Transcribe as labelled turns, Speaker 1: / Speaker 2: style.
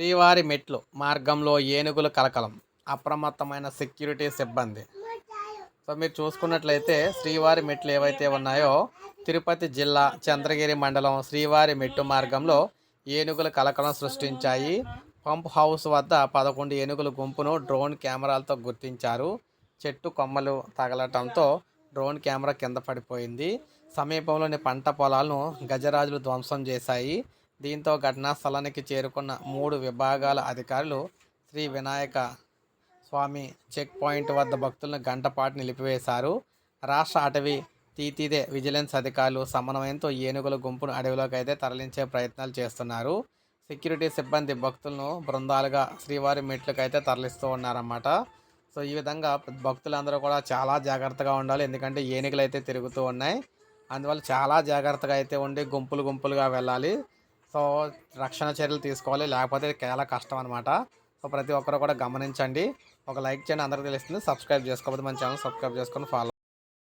Speaker 1: శ్రీవారి మెట్లు మార్గంలో ఏనుగుల కలకలం అప్రమత్తమైన సెక్యూరిటీ సిబ్బంది. సో మీరు చూసుకున్నట్లయితే శ్రీవారి మెట్లు ఏవైతే ఉన్నాయో తిరుపతి జిల్లా చంద్రగిరి మండలం శ్రీవారి మెట్టు మార్గంలో ఏనుగుల కలకలం సృష్టించాయి. పంప్ హౌస్ వద్ద పదకొండు ఏనుగుల గుంపును డ్రోన్ కెమెరాలతో గుర్తించారు. చెట్టు కొమ్మలు తగలటంతో డ్రోన్ కెమెరా కింద పడిపోయింది. సమీపంలోని పంట పొలాలను గజరాజులు ధ్వంసం చేశాయి. దీంతో ఘటనా స్థలానికి చేరుకున్న మూడు విభాగాల అధికారులు శ్రీ వినాయక స్వామి చెక్ పాయింట్ వద్ద భక్తులను గంటపాటు నిలిపివేశారు. రాష్ట్ర అటవీ తీతీదే విజిలెన్స్ అధికారులు సమన్వయంతో ఏనుగుల గుంపును అడవిలోకి అయితే తరలించే ప్రయత్నాలు చేస్తున్నారు. సెక్యూరిటీ సిబ్బంది భక్తులను బృందాలుగా శ్రీవారి మెట్లకు అయితే తరలిస్తూ ఉన్నారన్నమాట. సో ఈ విధంగా భక్తులందరూ కూడా చాలా జాగ్రత్తగా ఉండాలి. ఎందుకంటే ఏనుగులు అయితే తిరుగుతూ ఉన్నాయి. అందువల్ల చాలా జాగ్రత్తగా అయితే ఉండి గుంపులు గుంపులుగా వెళ్ళాలి. సో రక్షణ చర్యలు తీసుకోవాలి లేకపోతే చాలా కష్టం అనమాట సో ప్రతి ఒక్కరు కూడా గమనించండి. ఒక లైక్ చేయండి అందరికీ తెలుస్తుంది. సబ్స్క్రైబ్ చేసుకోకపోతే మన ఛానల్ సబ్స్క్రైబ్ చేసుకొని ఫాలో